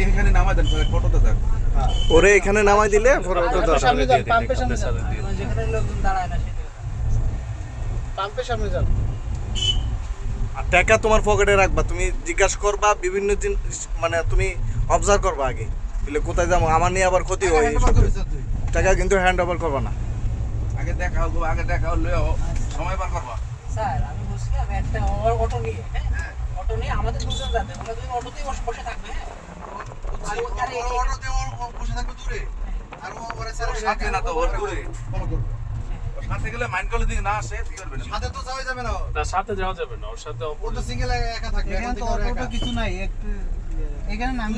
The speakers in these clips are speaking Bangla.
এইখানে নামা দেন ফটোতে থাক ওরে এখানে নামাই দিলে পরে সামনে যান পাম্পের সামনে যান। যেখানে লোকজন দাঁড়ায় না পাম্পের সামনে যান। আর টাকা তোমার পকেটে রাখবা তুমি জিজ্ঞাসা করবা বিভিন্ন জিনিস মানে তুমি অবজার্ভ করবা আগে। বলে কোথায় যাব? আমার নিয়ে আবার ক্ষতি হয় টাকা কিন্তু হ্যান্ড ওভার করবা না। আগে দেখা হোক আগে দেখা হলে সময় পার করবা। স্যার আমি বলছিলাম একটা অটো নিয়ে হ্যাঁ? অটো নিয়ে আমাদের দুজন যাবে। ওরা দুজন অটোতেই বসে বসে থাকবে হ্যাঁ? আর ও- আর এই- সাথে না তো ওর দূরে। সাথে গেলে মাইন্ড করলে দিকে না আসে কি করবে না? তার সাথে যাওয়া যাবে না ওর সাথে এখানে তো অটো কিছু নাই একটু এখানে নাম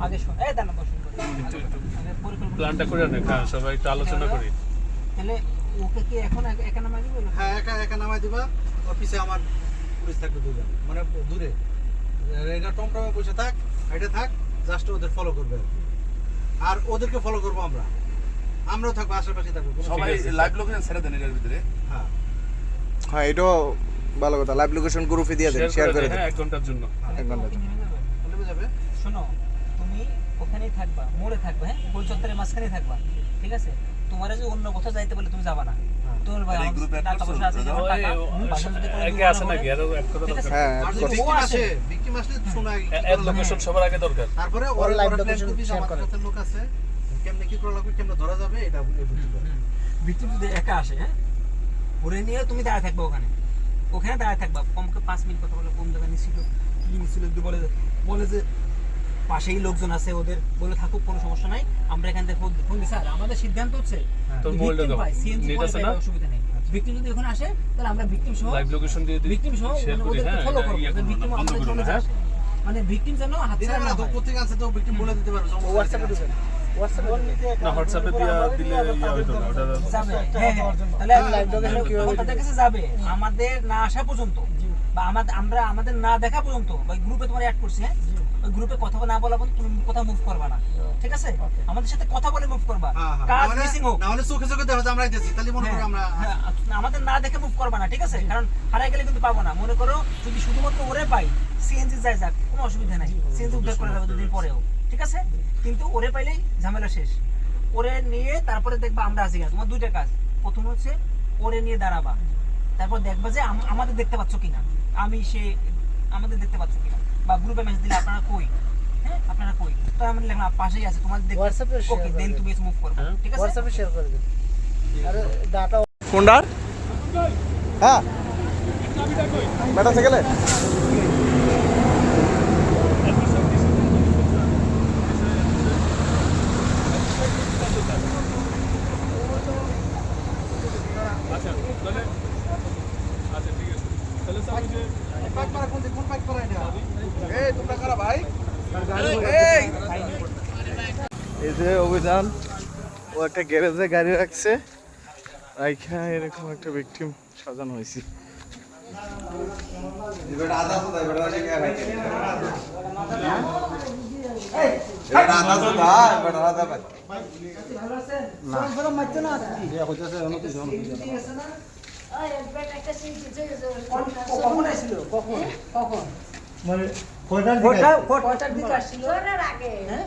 আগে প্ল্যানটা করে। হ্যাঁ সবাই একটু আলোচনা করি। তাহলে ওকে কি এখন একা নামাই দিবে? হ্যাঁ একা একা নামাই দিবা। অফিসে আমার পুলিশ থাকবে দুজন। মানে দূরে। এটা টমটমে বসে থাক এটা থাক জাস্ট ওদের ফলো করবে আর ওদেরকে ফলো করব আমরা। আমরাও থাকব আশেপাশে থাকব সবাই লাইভ লোকেশন ছেড়ে দেন এটার ভিতরে। হ্যাঁ। হ্যাঁ এটাও ভালো কথা। লাইভ লোকেশন গ্রুপে দিয়ে দেন শেয়ার করে দেন হ্যাঁ এক ঘণ্টার জন্য। এক ঘণ্টা ওকে নিয়ে যাবে? যাবে শোনো তুমি ওখানেই থাকবা মোড়ে থাকবা হ্যাঁ? গোল চত্বরের মাঝখানেই থাকবা ঠিক আছে? তোমার যে অন্য কোথাও যাইতে বলে তুমি যাবা না। হ্যাঁ তারপরে লোক আছে কেমনে কি করা লাগবে কেমনে ধরা যাবে এটা বুঝতে যদি একা আসে হ্যাঁ? ওরে নিয়ে তুমি দাঁড়ায় থাকবে ওখানে। ওখানে দাঁড়ায় থাকবা। কমকে পাঁচ মিনিট কথা বলে কোন জায়গায় নিছিল কি নিছিল বলে বলে যে পাশেই লোকজন আছে ওদের বলে থাকুক কোনো সমস্যা নাই। আমরা এখান থেকে ফোন- দিছি আর আমাদের সিদ্ধান্ত হচ্ছে তোর মোবাইলটা দাও। নেট আছে না? অসুবিধা নেই। ভিক্টিম যদি ওখানে আসে তাহলে আমরা ভিক্টিম সহ লাইভ লোকেশন দিয়ে দিই ভিক্টিম সহ শেয়ার মানে ওদেরকে হ্যাঁ ফলো করব ভিক্টিম আমাদের চলে হ্যাঁ মানে ভিক্টিম যেন হাত পারে না তো হয়। কোথেকে আছে তো victim বলে দিতে পারবে সমস্যা হোয়াটসঅ্যাপে। ঢুকেন না হোয়াটসঅ্যাপে দিয়া দিলে ইয়া হইতো না ওটা যাবে। হ্যাঁ হ্যাঁ। তাহলে তাদের কাছে যাবে। আমাদের না আসা পর্যন্ত বা আমাদের আমরা আমাদের না দেখা পর্যন্ত বা গ্রুপে তোমার অ্যাড করছি হ্যাঁ? ওই গ্রুপে কথা না বলা পর্যন্ত তুমি কোথাও মুভ করবা না। ঠিক আছে? আমাদের সাথে কথা বলে মুভ করবা। হ্যাঁ, হ্যাঁ। কাজ মিসিং হোক। নাহলে চোখে চোখে দেখা আমরা আইতেছি, তাহলে মনে করি হ্যাঁ, আমরা হ্যাঁ, আমাদের না দেখে মুভ করবা না ঠিক আছে? কারণ হারাই গেলে কিন্তু পাবো না। মনে করো যদি শুধুমাত্র ওরে পাই সিএনজি যাই যাক কোনো অসুবিধা নাই। সিএনজি উদ্ধার করে যাবে দুদিন পরেও। ঠিক আছে? কিন্তু ওরে পাইলেই ঝামেলা শেষ। ওরে নিয়ে তারপরে দেখবা আমরা আছি। তোমার দুইটা কাজ। প্রথম হচ্ছে ওরে নিয়ে দাঁড়াবা। তারপর দেখবা যে আমাদের দেখতে পাচ্ছ কিনা। আমি সে আমাদের দেখতে পাচ্ছ কিনা। বা গ্রুপে মেসেজ দিলে আপনারা কই? হ্যাঁ আপনারা কই? তো আমি লিখলাম পাশেই আছে তোমাদের দেখতে WhatsApp এ share ওকে করে দেন। দেবে। তুমি মুভ করবে হ্যাঁ। ঠিক আছে? হোয়াটসঅ্যাপে শেয়ার করে দিন। আর ডাটা কোনটার? হ্যাঁ। বেটা গেলে আচ্ছা তাহলে আচ্ছা ঠিক আছে তাহলে স্যার ওই যে পাইপ মারা কোন দিক- কোন পাইপ করা এটা? এই তোমরা কারা ভাই? এই! এই যে অভিযান ও একটা গ্যারেজে গাড়ি রাখছে। এরকম একটা ভিকটিম সাজানো হয়েছে। কখন? আসছিল কখন? কখন মানে দিকে আসছিল আগে হ্যাঁ?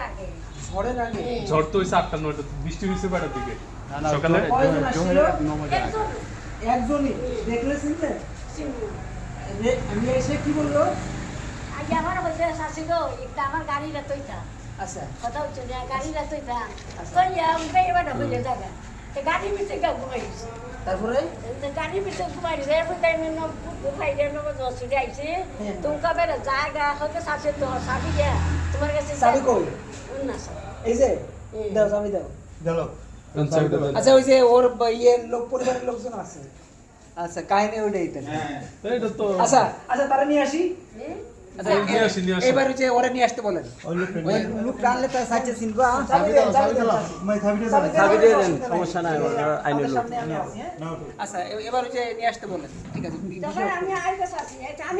আগে। ঝড়ের আগে। ঝড় তো হইছে আটটা নয়টা বৃষ্টি হয়েছে দিকে। সকালে একজনই? দেখলে চিনতে আমি এসে কি বলল? আগে আমার শাশি একটা আমার গাড়িটা তৈতা আচ্ছা। কথা হচ্ছে যে গাড়িটা তৈতা এবার হইলে জায়গা তো গাড়ি মিশে গা ঘুমাইছে তারপরে? তো গাড়ি মিশে ঘুমাইছে এরপর তাই ঘুমাই আইছে হ্যাঁ। বেড়ে জায়গা তো সাবি গিয়া তোমার কাছে চাবি কই? না এই যে দাও চাবি দাও? গেলো। আচ্ছা ওই যে ওর ইয়ে লোক পরিবারের লোকজন আছে। আচ্ছা কাহিনী ওইটাই তাহলে আচ্ছা আচ্ছা তারা নিয়ে আসি। আচ্ছা। এবার যে ওরে নিয়ে আসতে বলেন। ওই লোকটা টানলে তার সাইডে চিনবো সমস্যা নাই, আইনের লোক। হ্যাঁ? আচ্ছা এবার যে নিয়ে আসতে বলেন ঠিক আছে। আমি